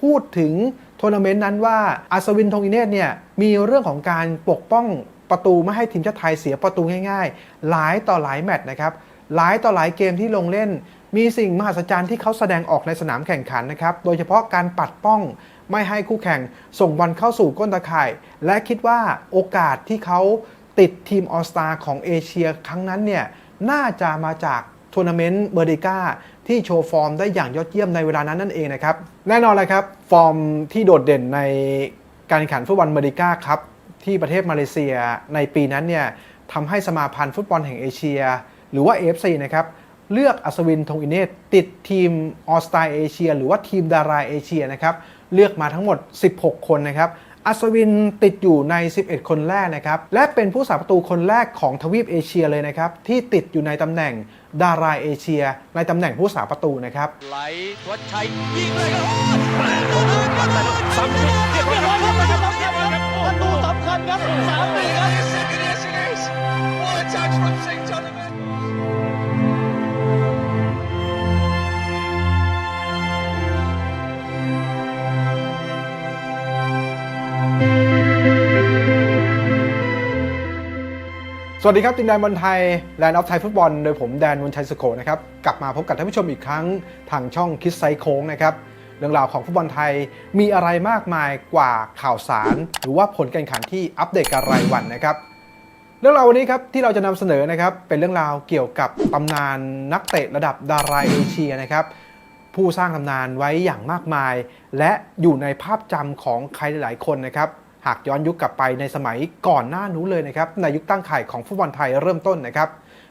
พูดถึงทัวร์นาเมนต์นั้นว่าอัศวินทงอินเนตเนี่ยมีเรื่องของการปกป้องประตูไม่ให้ทีมชาติไทยเสียประตูง่าย ๆ หลายต่อหลายแมตช์นะครับหลายต่อหลายเกมที่ลงเล่น มีสิ่งมหัศจรรย์ที่เขาแสดงออกในสนามแข่งขันนะครับโดยเฉพาะการปัดป้องไม่ให้คู่แข่งส่งบอลเข้าสู่ก้นตาข่าย และคิดว่าโอกาสที่เขาติดทีมออสตาของเอเชียครั้งนั้นเนี่ยน่าจะมาจากทัวร์นาเมนต์เบอร์เดกา ที่โชว์ฟอร์มได้อย่างยอดเยี่ยมในเวลานั้นนั่นเองนะครับ แน่นอนเลยครับ ฟอร์มที่โดดเด่นในการแข่งขันฟุตบอลเบอร์เดกาครับที่ประเทศมาเลเซียในปีนั้นเนี่ยทำให้สมาพันธ์ฟุตบอลแห่งเอเชีย หรือว่า AFC นะครับเลือกอัศวินทงอินเนตติดทีมออสตาเอเชียหรือว่าทีมดาราเอเชียนะครับเลือกมาทั้งหมด 16 คนนะครับ อัศวินติดอยู่ใน 11 คนแรกนะครับ และเป็นผู้สาประตูคนแรกของทวีปเอเชียเลยนะครับ ที่ติดอยู่ในตำแหน่งดาราเอเชีย ในตำแหน่งผู้สาประตูนะครับ ไหลทวัชชัยยิงเลยครับสำเร็จเรียบร้อยครับประตูสำคัญครับสามปีครับ สวัสดีครับตินแดนบอลไทยแลนด์ออฟไทยฟุตบอลโดยผมแดนวันชัยสุโขนะครับ กลับมาพบกับท่านผู้ชมอีกครั้งทางช่องคิดไซโค้งนะครับ เรื่องราวของฟุตบอลไทยมีอะไรมากมายกว่าข่าวสาร หรือว่าผลการแข่งขันที่อัปเดตกันรายวันนะครับ เรื่องราววันนี้ครับที่เราจะนำเสนอนะครับเป็นเรื่องราวเกี่ยวกับตำนานนักเตะระดับดาราเอเชียนะครับผู้สร้างตำนานไว้อย่างมากมาย และอยู่ในภาพจำของใครหลายๆคนนะครับ หากย้อนยุคกลับไปในสมัยก่อนหน้านู้นเลยนะครับในยุคตั้งไข่ของฟุตบอลไทยเริ่มต้นนะครับ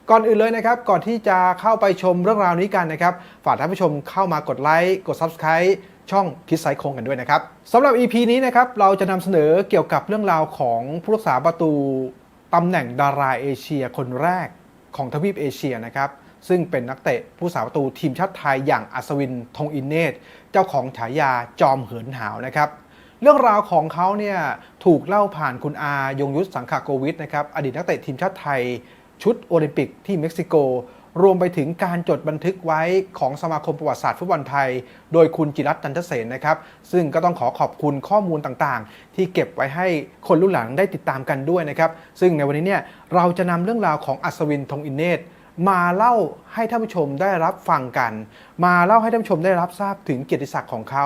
ก่อนอื่นเลยนะครับก่อนที่จะเข้าไปชมเรื่องราวนี้กันนะครับฝากท่านผู้ชมเข้ามากดไลค์กด Subscribe ช่องคิดไซคงกันด้วยนะครับสำหรับ EP นี้นะครับเราจะนำเสนอเกี่ยวกับเรื่องราวของผู้รักษาประตูตำแหน่งดาราเอเชียคนแรกของทวีปเอเชียนะครับซึ่งเป็นนักเตะผู้สาประตูทีมชาติไทยอย่างอัศวินทงอินเนตเจ้าของฉายาจอมเหินหาวนะครับ เรื่องราวของเขาเนี่ยถูกเล่าผ่านคุณอา ยงยุทธสังขโกวิทนะครับอดีตนักเตะทีมชาติไทย ชุดโอลิมปิกที่เม็กซิโก รวมไปถึงการจดบันทึกไว้ของสมาคมประวัติศาสตร์ฟุตบอลไทย โดยคุณจิรัตน์จันทเสนนะครับ ซึ่งก็ต้องขอขอบคุณข้อมูลต่างๆ ที่เก็บไว้ให้คนรุ่นหลังได้ติดตามกันด้วยนะครับ ซึ่งในวันนี้เนี่ยเราจะนำเรื่องราวของอัศวินทงอินเนตมาเล่าให้ท่านผู้ชมได้รับฟังกัน มาเล่าให้ท่านผู้ชมได้รับทราบถึงเกียรติศักดิ์ของเขา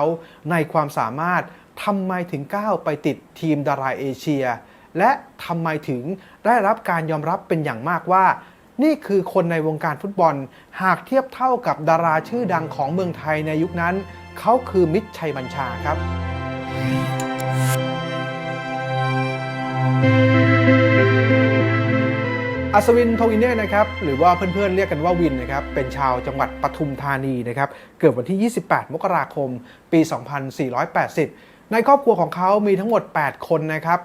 ในความสามารถ ทำไมถึงก้าวไปติดทีมดาราเอเชีย และทำไมถึงได้รับการยอมรับเป็นอย่างมากว่า นี่คือคนในวงการฟุตบอล หากเทียบเท่ากับดาราชื่อดังของเมืองไทยในยุคนั้น เขาคือมิตรชัยบัญชาครับ อัศวินโทอินเน่นะครับ หรือว่าเพื่อนๆเรียกกันว่าวินนะครับ เป็นชาวจังหวัดปทุมธานีนะครับ เกิดวันที่ 28 มกราคม ปี 2480 ในครอบครัวของเขามีทั้งหมด 8 คนนะครับ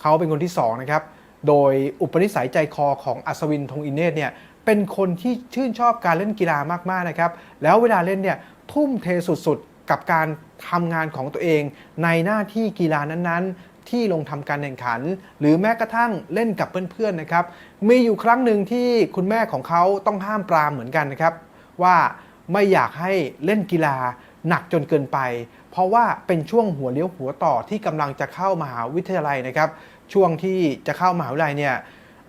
เขาเป็นคนที่2นะครับ โดยอุปนิสัยใจคอของอัศวินทงอินเน่เนี่ย เป็นคนที่ชื่นชอบการเล่นกีฬามากๆนะครับ แล้วเวลาเล่นเนี่ยทุ่มเทสุดๆ กับการทำงานของตัวเอง ในหน้าที่กีฬานั้นๆ ที่ลงทำการแข่งขัน หรือแม้กระทั่งเล่นกับเพื่อนๆนะครับ มีอยู่ครั้งหนึ่งที่คุณแม่ของเขาต้องห้ามปรามเหมือนกันนะครับ ว่าไม่อยากให้เล่นกีฬา หนักจนเกินไป เพราะว่าเป็นช่วงหัวเลี้ยวหัวต่อที่กำลังจะเข้ามหาวิทยาลัยนะครับ ช่วงที่จะเข้ามหาวิทยาลัยเนี่ย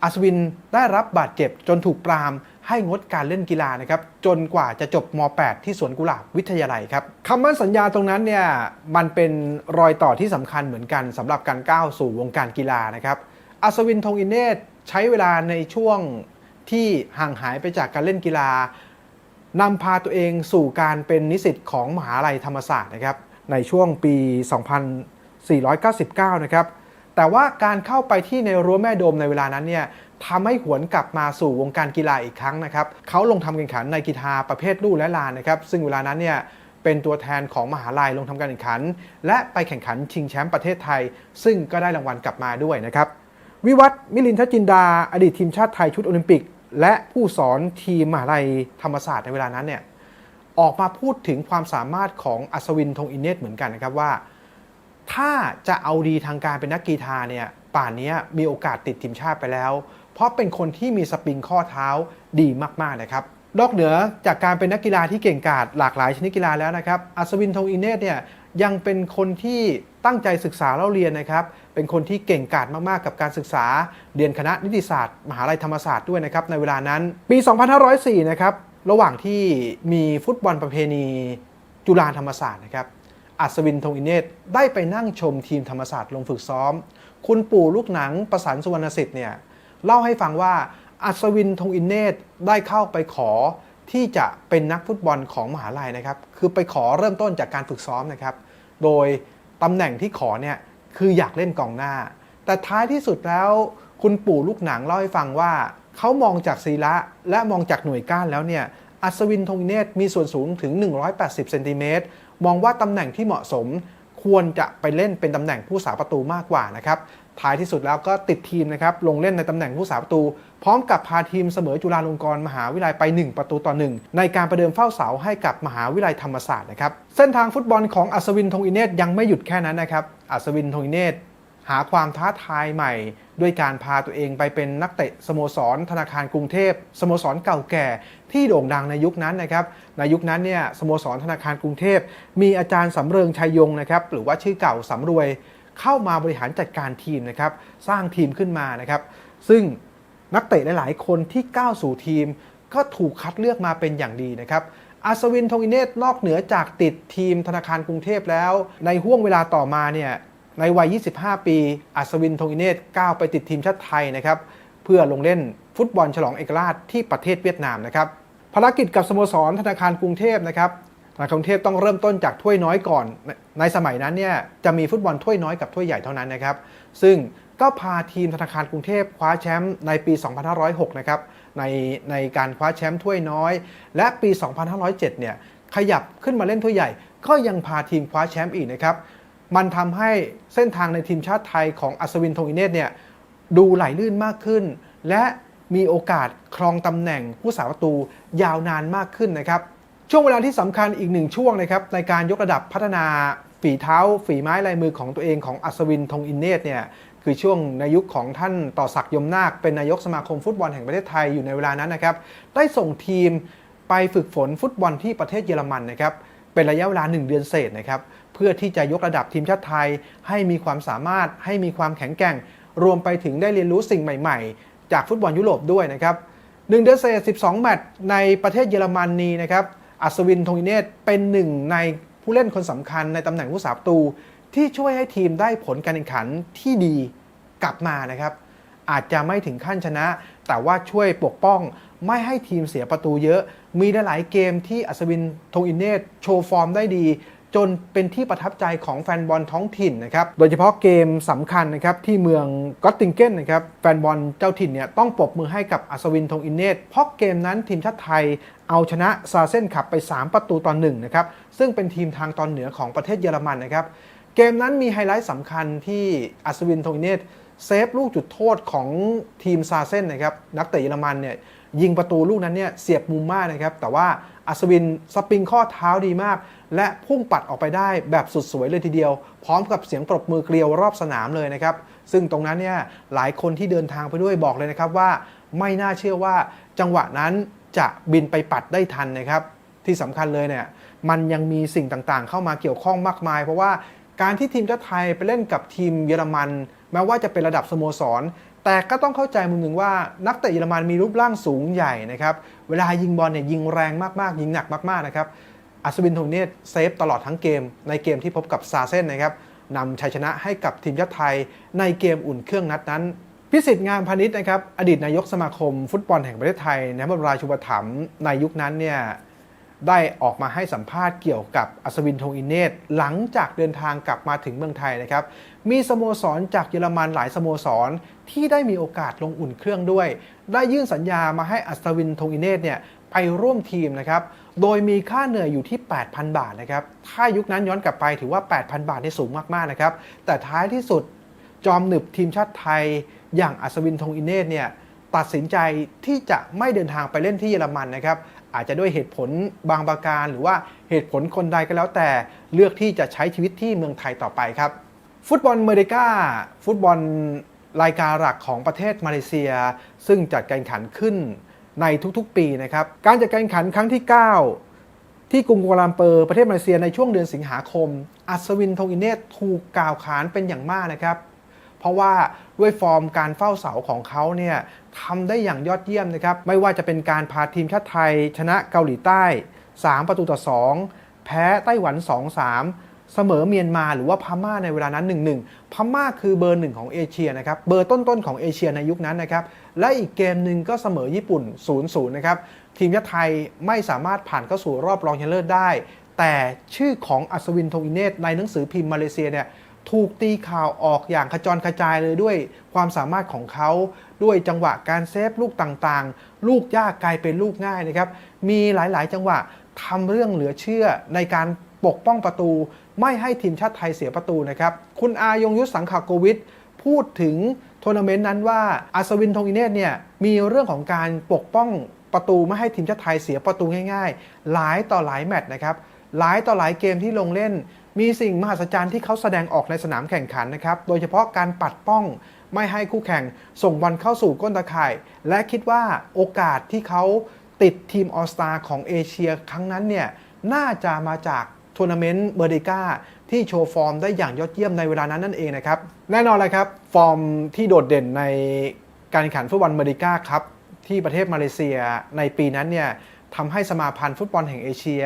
อัศวินได้รับบาดเจ็บจนถูกปรามให้งดการเล่นกีฬานะครับ จนกว่าจะจบม .8 ที่สวนกุหลาบวิทยาลัยครับคำมั่นสัญญาตรงนั้นเนี่ยมันเป็นรอยต่อที่สำคัญเหมือนกันสำหรับการก้าวสู่วงการกีฬานะครับอัศวินทงอินเนตใช้เวลาในช่วงที่ห่างหายไปจากการเล่นกีฬา นำพาตัวเองสู่การเป็นนิสิตของมหาลัยธรรมศาสตร์นะครับในช่วงปี 2499 นะครับแต่ว่าการเข้าไปที่ในรั้วแม่โดมในเวลานั้นเนี่ยทำให้หวนกลับมาสู่วงการกีฬาอีกครั้งนะครับเขาลงทำแข่งขันในกีฬาประเภทลู่และลานนะครับซึ่งเวลานั้นเนี่ยเป็นตัวแทนของมหาลัยลงทำการแข่งขัน และไปแข่งขันชิงแชมป์ประเทศไทย ซึ่งก็ได้รางวัลกลับมาด้วยนะครับวิวัฒน์มิลินทจินดา อดีตทีมชาติไทยชุดโอลิมปิก และผู้สอนทีมมหาลัยธรรมศาสตร์ในเวลานั้นเนี่ยออกมาพูดถึงความสามารถของอัศวินทงอินเนตเหมือนกันนะครับว่า ถ้าจะเอาดีทางการเป็นนักกีฬาเนี่ยป่านนี้มีโอกาสติดทีมชาติไปแล้ว เพราะเป็นคนที่มีสปริงข้อเท้าดีมากๆนะครับนอกเหนือจากการเป็นนักกีฬาที่เก่งกาจหลากหลายชนิดกีฬาแล้วนะครับอัศวินทงอินเนตเนี่ยยังเป็นคนที่ ตั้งใจศึกษาเล่าเรียนนะครับ เป็นคนที่เก่งกาจมาก ๆ กับการศึกษา เรียนคณะนิติศาสตร์ มหาลัยธรรมศาสตร์ด้วยนะครับในเวลานั้น ปี 2504 นะครับ ระหว่างที่มีฟุตบอลประเพณี จุฬาธรรมศาสตร์นะครับ อัศวินธงอินเนตได้ไปนั่งชมทีมธรรมศาสตร์ลงฝึกซ้อม คุณปู่ลูกหนังประสานสุวรรณสิทธิ์เนี่ยเล่าให้ฟังว่าอัศวินธงอินเนตได้เข้าไปขอที่จะเป็นนักฟุตบอลของมหาลัยนะครับ คือไปขอเริ่มต้นจากการฝึกซ้อมนะครับ โดย ตำแหน่งที่ขอเนี่ยคืออยากเล่นกองหน้า แต่ท้ายที่สุดแล้วคุณปู่ลูกหนังเล่าให้ฟังว่า เขามองจากศีระและมองจากหน่วยก้านแล้วเนี่ยอัศวินธงเนตมีส่วนสูงถึง 180เซนติเมตรมองว่าตำแหน่งที่เหมาะสมควรจะไปเล่นเป็นตำแหน่งผู้สาประตูมากกว่านะครับ ท้ายที่สุดแล้วก็ติดทีมนะครับลงเล่นในตำแหน่งผู้สาประตู พร้อมกับพาทีมเสมอจุฬาลงกรณ์มหาวิทยาลัยไป 1 ประตูต่อ 1 ในการประเดิมเฝ้าเสาให้กับมหาวิทยาลัยธรรมศาสตร์นะครับเส้นทางฟุตบอลของอัศวินธงอินเนตยังไม่หยุดแค่นั้นนะครับอัศวินธงอินเนตหาความท้าทายใหม่ ด้วยการพาตัวเองไปเป็นนักเตะสโมสร ธนาคารกรุงเทพสโมสรเก่าแก่ที่โด่งดังในยุคนั้นนะครับในยุคนั้นเนี่ยสโมสรธนาคารกรุงเทพ มีอาจารย์สำเริงชัยยงนะครับหรือว่าชื่อเก่าสำรวย เข้ามาบริหารจัดการทีมนะครับสร้างทีมขึ้นมานะครับ ซึ่งนักเตะหลาย ๆ คนที่ก้าวสู่ทีม ก็ถูกคัดเลือกมาเป็นอย่างดีนะครับอัศวินธงอินเนตนอกเหนือจากติดทีมธนาคารกรุงเทพแล้ว ในห่วงเวลาต่อมาเนี่ยในวัย 25 ปี อัศวินธงอินเนตก้าวไปติดทีมชาติไทยนะครับเพื่อลงเล่นฟุตบอลฉลองเอกราชที่ประเทศเวียดนามนะครับภารกิจกับสโมสรธนาคารกรุงเทพนะครับ ธนาคารกรุงเทพต้องเริ่มต้นจากถ้วยน้อยก่อน ในสมัยนั้นเนี่ยจะมีฟุตบอลถ้วยน้อยกับถ้วยใหญ่เท่านั้นนะครับ ซึ่งก็พาทีมธนาคารกรุงเทพคว้าแชมป์ในปี 2506 นะครับในในการคว้าแชมป์ถ้วยน้อย และปี 2507 เนี่ยขยับขึ้นมาเล่นถ้วยใหญ่ ก็ยังพาทีมคว้าแชมป์อีกนะครับ มันทำให้เส้นทางในทีมชาติไทยของอัศวินธงอินเนตเนี่ยดูไหลลื่นมากขึ้น และมีโอกาสครองตำแหน่งผู้สาประตูยาวนานมากขึ้นนะครับ ช่วงเวลาที่สำคัญอีกหนึ่งช่วงนะครับในการยกระดับพัฒนาฝีเท้า ฝีไม้ลายมือของตัวเองของอัศวินธงอินเนตเนี่ยคือช่วงในยุคของท่านต่อศักดิ์ยมนาค เป็นนายกสมาคมฟุตบอลแห่งประเทศไทยอยู่ในเวลานั้นนะครับได้ส่งทีมไปฝึกฝนฟุตบอลที่ประเทศเยอรมันนะครับเป็นระยะเวลา 1 เดือนเศษนะครับเพื่อที่จะยกระดับทีมชาติไทย ให้มีความสามารถให้มีความแข็งแกร่ง รวมไปถึงได้เรียนรู้สิ่งใหม่ ๆ จากฟุตบอลยุโรปด้วยนะครับหนึ่งเดือนเศษ 12 แมตช์ในประเทศเยอรมนนีนะครับ อัศวินธงอินเนตเป็นหนึ่งในผู้เล่นคนสำคัญในตำแหน่งผู้สาประตู ที่ช่วยให้ทีมได้ผลการแข่งขันที่ดีกลับมานะครับ อาจจะไม่ถึงขั้นชนะ แต่ว่าช่วยปกป้องไม่ให้ทีมเสียประตูเยอะ มีหลายเกมที่อัศวินธงอินเนตโชว์ฟอร์มได้ดี จนเป็นที่ประทับใจของแฟนบอลท้องถิ่นนะครับโดยเฉพาะเกมสำคัญนะครับที่เมืองกอตติงเกนนะครับแฟนบอลเจ้าถิ่นเนี่ยต้องปรบมือให้กับอัศวินธงอินเนตเพราะเกมนั้นทีมชาติไทยเอาชนะซาเซนขับไป 3 ประตูต่อหนึ่งนะครับซึ่งเป็นทีมทางตอนเหนือของประเทศเยอรมันนะครับเกมนั้นมีไฮไลท์สำคัญที่อัศวินธงอินเนตเซฟลูกจุดโทษของทีมซาเซนนะครับนักเตะเยอรมันเนี่ย ยิงประตูลูกนั้นเนี่ยเสียบมุมมากนะครับ แต่ว่าอัศวินสปริงข้อเท้าดีมาก และพุ่งปัดออกไปได้แบบสุดสวยเลยทีเดียว พร้อมกับเสียงปรบมือเกลียวรอบสนามเลยนะครับ ซึ่งตรงนั้นเนี่ยหลายคนที่เดินทางไปด้วยบอกเลยนะครับว่า ไม่น่าเชื่อว่าจังหวะนั้นจะบินไปปัดได้ทันนะครับ ที่สำคัญเลยเนี่ยมันยังมีสิ่งต่างๆ เข้ามาเกี่ยวข้องมากมาย เพราะว่าการที่ทีมชาติไทยไปเล่นกับทีมเยอรมัน แม้ว่าจะเป็นระดับสโมสร แต่ก็ต้องเข้าใจมุมหนึ่งว่านักเตะเยอรมันมีรูปร่างสูงใหญ่นะครับเวลายิงบอลเนี่ยยิงแรงมากๆ ยิงหนักมากๆนะครับอัศวินโทเนตเซฟตลอดทั้งเกม ในเกมที่พบกับซาเซนนะครับนำชัยชนะให้กับทีมชาติไทยในเกมอุ่นเครื่องนัดนั้น พิสิทธิ์งามพาณิชย์นะครับอดีตนายกสมาคมฟุตบอลแห่งประเทศไทยในพระบรมราชูปถัมภ์ในยุคนั้นเนี่ย ได้ออกมาให้สัมภาษณ์เกี่ยวกับอัศวินธงอินเนตหลังจากเดินทางกลับมาถึงเมืองไทยนะครับ มีสโมสรจากเยอรมันหลายสโมสรที่ได้มีโอกาสลงอุ่นเครื่องด้วย ได้ยื่นสัญญามาให้อัศวินธงอินเนตเนี่ยไปร่วมทีมนะครับ โดยมีค่าเหนื่อยอยู่ที่ 8,000 บาทนะครับ ถ้ายุคนั้นย้อนกลับไปถือว่า 8,000 บาทนี่สูงมากๆนะครับ แต่ท้ายที่สุดจอมหนึบทีมชาติไทย อย่างอัศวินธงอินเนตเนี่ยตัดสินใจที่จะไม่เดินทางไปเล่นที่เยอรมันนะครับ อาจจะด้วยเหตุผลบางประการ หรือว่าเหตุผลคนใดก็แล้วแต่เลือกที่จะใช้ชีวิตที่เมืองไทยต่อไปครับ ฟุตบอลเมริกาฟุตบอลรายการหลักของประเทศมาเลเซีย ซึ่งจัดการแข่งขันขึ้นในทุกๆ ปีนะครับ การจัดการแข่งขันครั้งที่ 9 ที่กรุงกัวลาลัมเปอร์ประเทศมาเลเซียในช่วงเดือนสิงหาคม อัศวินทงอินเนตถูกกล่าวขานเป็นอย่างมากนะครับ ราะว่าด้วยฟอร์มการเฝ้าเสาของเขาเนี่ยทำได้อย่างยอดเยี่ยมนะครับ ไม่ว่าจะเป็นการพาทีมชาติไทย ชนะเกาหลีใต้ 3 ประตูต่อ 2 แพ้ไต้หวัน 2-3เสมอเมียนมาหรือว่าพม่าในเวลานั้น1-1พม่าคือเบอร์หนึ่งของเอเชียนะครับเบอร์ต้นๆของเอเชียในยุคนั้นนะครับและอีกเกมหนึ่งก็เสมอญี่ปุ่น 0-0 นะครับทีมชาติไทยไม่สามารถผ่านเข้าสู่รอบรองชนะเลิศได้ แต่ชื่อของอัศวินทงอินเนตในหนังสือพิมพ์มาเลเซียเนี่ย ถูกตีข่าวออกอย่างขจรกระจายเลยด้วยความสามารถของเขา ด้วยจังหวะการเซฟลูกต่างๆ ลูกยากกลายเป็นลูกง่ายนะครับ มีหลายๆ จังหวะทำเรื่องเหลือเชื่อในการปกป้องประตู ไม่ให้ทีมชาติไทยเสียประตูนะครับ คุณอายงยุทธสังขโกวิทพูดถึงทัวร์นาเมนต์นั้นว่าอัศวินทงอินเนตเนี่ยมีเรื่องของการปกป้องประตูไม่ให้ทีมชาติไทยเสียประตูง่าย ๆ หลายต่อหลายแมตช์นะครับหลายต่อหลายเกมที่ลงเล่น มีสิ่งมหัศจรรย์ที่เขาแสดงออกในสนามแข่งขันนะครับ โดยเฉพาะการปัดป้องไม่ให้คู่แข่งส่งบอลเข้าสู่ก้นตาข่าย และคิดว่าโอกาสที่เขาติดทีมออสตาของเอเชียครั้งนั้นเนี่ยน่าจะมาจากทัวร์นาเมนต์เบอร์เดกาที่โชว์ฟอร์มได้อย่างยอดเยี่ยมในเวลานั้นนั่นเองนะครับ แน่นอนเลยครับ ฟอร์มที่โดดเด่นในการแข่งขันฟุตบอลเบอร์เดกาครับ ที่ประเทศมาเลเซียในปีนั้นเนี่ยทำให้สมาพันธ์ฟุตบอลแห่งเอเชีย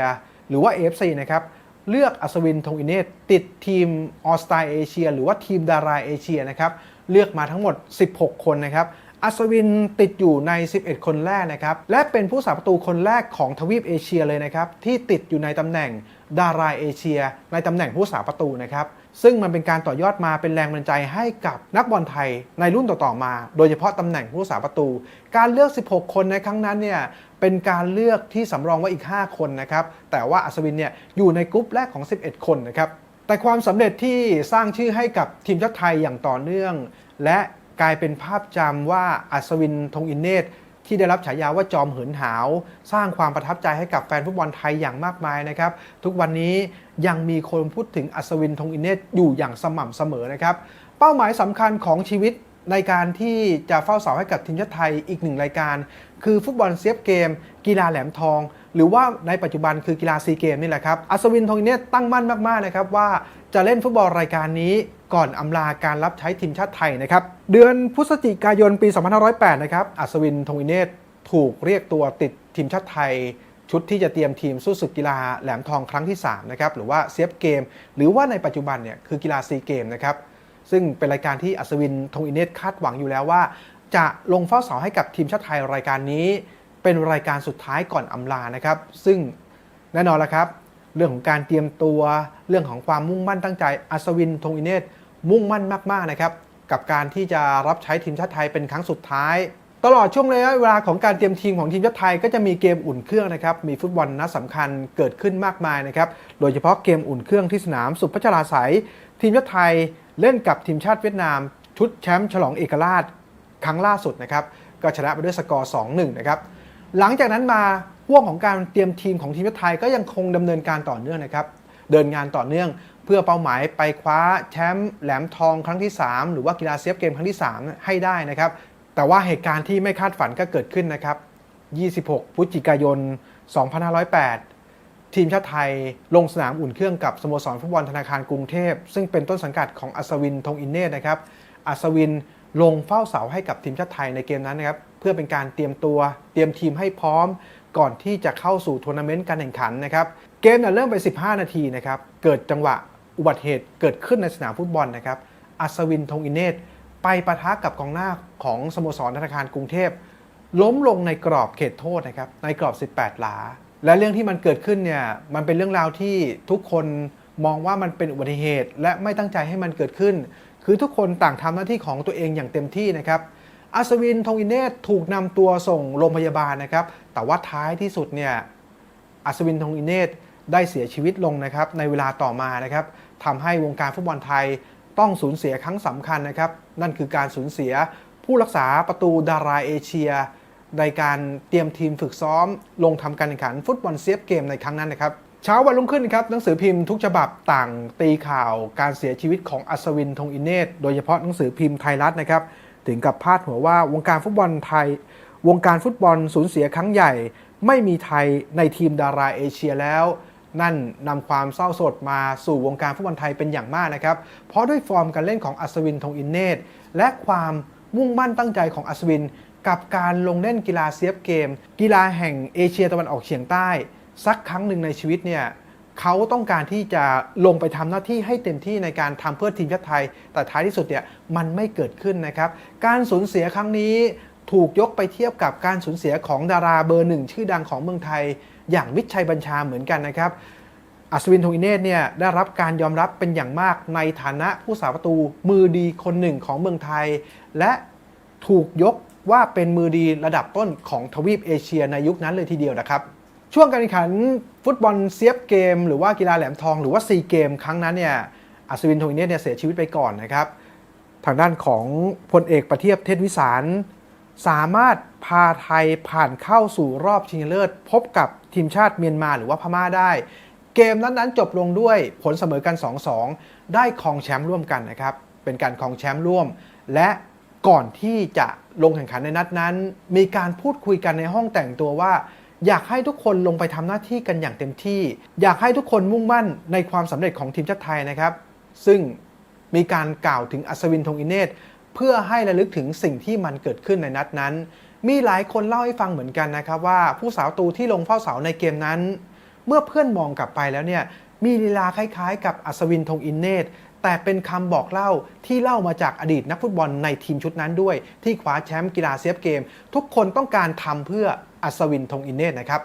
หรือว่า AFC นะครับ เลือกอัศวินทงอินเนตติดทีมออสตาเอเชีย หรือว่าทีมดาราเอเชียนะครับเลือกมาทั้งหมด 16 คนนะครับอัศวินติดอยู่ใน 11 คนแรกนะครับ และเป็นผู้สาประตูคนแรกของทวีปเอเชียเลยนะครับ ที่ติดอยู่ในตำแหน่ง ดาราเอเชีย ในตำแหน่งผู้สาประตูนะครับ ซึ่งมันเป็นการต่อยอดมาเป็นแรงบันดาลใจให้กับนักบอลไทยในรุ่นต่อๆมา โดยเฉพาะตำแหน่งผู้สาประตู การเลือก 16 คนในครั้งนั้นเนี่ยเป็นการเลือกที่สำรองไว้อีก 5 คนนะครับ แต่ว่าอัศวินเนี่ยอยู่ในกลุ่มแรกของ 11 คนนะครับ แต่ความสำเร็จที่สร้างชื่อให้กับทีมชาติไทยอย่างต่อเนื่อง และกลายเป็นภาพจำว่าอัศวินทงอินเนต ที่ได้รับฉายาว่าจอมเหินหาว สร้างความประทับใจให้กับแฟนฟุตบอลไทยอย่างมากมายนะครับทุกวันนี้ยังมีคนพูดถึงอัศวินทงอินเนตอยู่อย่างสม่ำเสมอนะครับเป้าหมายสำคัญของชีวิตในการที่จะเฝ้าเสาให้กับทีมชาติไทยอีกหนึ่งรายการ คือฟุตบอลเซฟเกม กีฬาแหลมทอง หรือว่าในปัจจุบันคือกีฬาซีเกมนี่แหละครับ อัศวินทงอินเนตตั้งมั่นมาก ๆ นะครับ ว่าจะเล่นฟุตบอลรายการนี้ก่อนอำลาการรับใช้ทีมชาติไทยนะครับ เดือนพฤศจิกายนปี 2508 นะครับ อัศวินทงอินเนตถูกเรียกตัวติดทีมชาติไทย ชุดที่จะเตรียมทีมสู้ศึกกีฬาแหลมทองครั้งที่ 3 นะครับ หรือว่าเซฟเกม หรือว่าในปัจจุบันเนี่ยคือกีฬาซีเกมนะครับ ซึ่งเป็นรายการที่อัศวินทงอินเนตคาดหวังอยู่แล้วว่า จะลงเฝ้าเสาให้กับทีมชาติไทยรายการนี้ เป็นรายการสุดท้ายก่อนอำลานะครับ ซึ่งแน่นอนแล้วครับ เรื่องของการเตรียมตัว เรื่องของความมุ่งมั่นตั้งใจอัศวินทงอินเนตมุ่งมั่นมากๆนะครับ กับการที่จะรับใช้ทีมชาติไทยเป็นครั้งสุดท้าย ตลอดช่วงระยะเวลาของการเตรียมทีมของทีมชาติไทยก็จะมีเกมอุ่นเครื่องนะครับมีฟุตบอลนัดสำคัญเกิดขึ้นมากมายนะครับโดยเฉพาะเกมอุ่นเครื่องที่สนามสุพัชราไสยทีมชาติไทยเล่นกับทีมชาติเวียดนาม ชุดแชมป์ฉลองเอกราชครั้งล่าสุดนะครับก็ชนะไปด้วยสกอร์ 2-1 นะครับหลังจากนั้นมาห่วงของการเตรียมทีมของทีมชาติไทยก็ยังคงดำเนินการต่อเนื่องนะครับ เดินงานต่อเนื่อง เพื่อเป้าหมายไปคว้าแชมป์แหลมทองครั้งที่ 3 หรือว่ากีฬาเซฟเกมครั้งที่ 3 ให้ได้นะครับ แต่ว่าเหตุการณ์ที่ไม่คาดฝันก็เกิดขึ้นนะครับ 26 พฤศจิกายน 2508 ทีมชาติไทยลงสนามอุ่นเครื่องกับสโมสรฟุตบอลธนาคารกรุงเทพ ซึ่งเป็นต้นสังกัดของอัศวินทงอินเนตนะครับ อัศวินลงเฝ้าเสาให้กับทีมชาติไทยในเกมนั้นนะครับ เพื่อเป็นการเตรียมตัว เตรียมทีมให้พร้อม ก่อนที่จะเข้าสู่ทัวร์นาเมนต์การแข่งขันนะครับ เกมเนี่ยเริ่มไป 15 นาทีนะครับ เกิดจังหวะอุบัติเหตุเกิดขึ้นในสนามฟุตบอลนะครับ อัศวินทงอินเนตไปปะทะกับกองหน้าของสโมสรธนาคารกรุงเทพ ล้มลงในกรอบเขตโทษนะครับ ในกรอบ 18 หลา และเรื่องที่มันเกิดขึ้นเนี่ย มันเป็นเรื่องราวที่ทุกคนมองว่ามันเป็นอุบัติเหตุ และไม่ตั้งใจให้มันเกิดขึ้น คือทุกคนต่างทำหน้าที่ของตัวเองอย่างเต็มที่นะครับอัศวินทงอินเนตถูกนำตัวส่งโรงพยาบาลนะครับ แต่ว่าท้ายที่สุดเนี่ยอัศวินทงอินเนต ได้เสียชีวิตลงนะครับในเวลาต่อมานะครับทำให้วงการฟุตบอลไทยต้องสูญเสียครั้งสำคัญนะครับ นั่นคือการสูญเสียผู้รักษาประตูดาราเอเชีย ในการเตรียมทีมฝึกซ้อม ลงทำการแข่งขันฟุตบอลเซฟเกมในครั้งนั้นนะครับเช้าวันรุ่งขึ้นครับหนังสือพิมพ์ทุกฉบับต่างตีข่าวการเสียชีวิตของอัศวินทงอินเนตโดยเฉพาะหนังสือพิมพ์ไทยรัฐนะครับ ถึงกับพาดหัวว่าวงการฟุตบอลไทย วงการฟุตบอลสูญเสียครั้งใหญ่ ไม่มีไทยในทีมดาราเอเชียแล้ว นั่นนำความเศร้าโศกมาสู่วงการฟุตบอลไทยเป็นอย่างมากนะครับ เพราะด้วยฟอร์มการเล่นของอัศวินธงอินเนตและความมุ่งมั่นตั้งใจของอัศวิน กับการลงเล่นกีฬาเซียฟเกม กีฬาแห่งเอเชียตะวันออกเฉียงใต้ สักครั้งหนึ่งในชีวิตเนี่ยเขาต้องการที่จะลงไปทำหน้าที่ให้เต็มที่ในการทำเพื่อทีมชาติไทย แต่ท้ายที่สุดเนี่ยมันไม่เกิดขึ้นนะครับ การสูญเสียครั้งนี้ถูกยกไปเทียบกับการสูญเสียของดาราเบอร์หนึ่งชื่อดังของเมืองไทย อย่างวิชัยบัญชาเหมือนกันนะครับอัศวินทงอินเนตเนี่ยได้รับการยอมรับเป็นอย่างมากในฐานะผู้สาประตูมือดีคนหนึ่งของเมืองไทย และถูกยกว่าเป็นมือดีระดับต้นของทวีปเอเชียในยุคนั้นเลยทีเดียวนะครับ ช่วงการแข่งขันฟุตบอลเซียบเกม หรือว่ากีฬาแหลมทองหรือว่าซีเกมครั้งนั้นเนี่ยอัศวินทงอินเนตเนี่ยเสียชีวิตไปก่อนนะครับ ทางด้านของพลเอกประเทียบเทศวิสาร สามารถพาไทยผ่านเข้าสู่รอบชิงเลิศ พบกับทีมชาติเมียนมาหรือว่าพม่าได้ เกมนั้นๆจบลงด้วยผลเสมอกัน 2-2 ได้ครองแชมป์ร่วมกันนะครับ เป็นการครองแชมป์ร่วม และก่อนที่จะลงแข่งขันในนัดนั้น มีการพูดคุยกันในห้องแต่งตัวว่า อยากให้ทุกคนลงไปทำหน้าที่กันอย่างเต็มที่ อยากให้ทุกคนมุ่งมั่นในความสำเร็จของทีมชาติไทยนะครับ ซึ่งมีการกล่าวถึงอัศวินธงอินเนต เพื่อให้ระลึกถึงสิ่งที่มันเกิดขึ้นในนัดนั้น มีหลายคนเล่าให้ฟังเหมือนกันนะครับว่าผู้สาวตูที่ลงเฝ้าเสาในเกมนั้น เมื่อเพื่อนมองกลับไปแล้วเนี่ยมีลีลาคล้ายๆ กับอัศวินธงอินเนตแต่เป็นคำบอกเล่าที่เล่ามาจากอดีตนักฟุตบอลในทีมชุดนั้นด้วย ที่คว้าแชมป์กีฬาเซฟเกม ทุกคนต้องการทำเพื่ออัศวินธงอินเนตนะครับ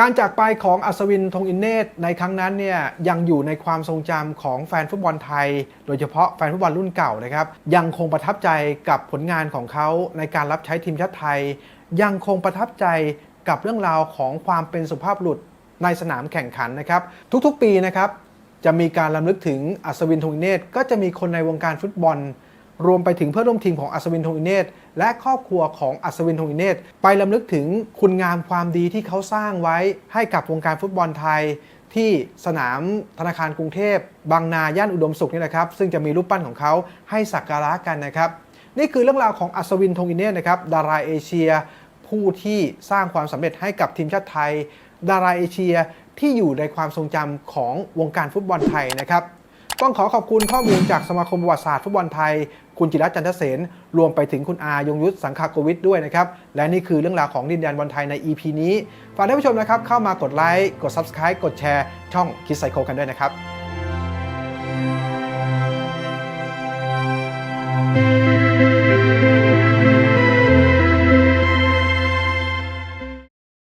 การจากไปของอัศวินธงอินเนตในครั้งนั้นเนี่ยยังอยู่ในความทรงจำของแฟนฟุตบอลไทย โดยเฉพาะแฟนฟุตบอลรุ่นเก่านะครับยังคงประทับใจกับผลงานของเขาในการรับใช้ทีมชาติไทย ยังคงประทับใจกับเรื่องราวของความเป็นสุภาพบุรุษในสนามแข่งขันนะครับ ทุกๆปีนะครับจะมีการลำลึกถึงอัศวินธงอินเนตก็จะมีคนในวงการฟุตบอล รวมไปถึงเพื่อนร่วมทีมของอัศวินทงอินเนต และครอบครัวของอัศวินทงอินเนตไปลำลึกถึงคุณงามความดีที่เขาสร้างไว้ให้กับวงการฟุตบอลไทย ที่สนามธนาคารกรุงเทพ บางนาย่านอุดมสุขนี่แหละครับ ซึ่งจะมีรูปปั้นของเขาให้สักการะกันนะครับ นี่คือเรื่องราวของอัศวินทงอินเนตนะครับดาราเอเชีย ผู้ที่สร้างความสำเร็จให้กับทีมชาติไทย ดาราเอเชียที่อยู่ในความทรงจำของวงการฟุตบอลไทยนะครับ ต้องขอขอบคุณข้อมูลจากสมาคมประวัติศาสตร์ฟุตบอลไทย คุณจิรัตจันทเสนรวมไปถึงคุณอายงยุทธสังคาโกวิทด้วยนะครับ และนี่คือเรื่องราวของดินแดนบอลไทยใน EP นี้ ฝากท่านผู้ชมนะครับ เข้ามากดไลค์กด Subscribe กดแชร์ช่องคิดไซโคกันด้วยนะครับ thank you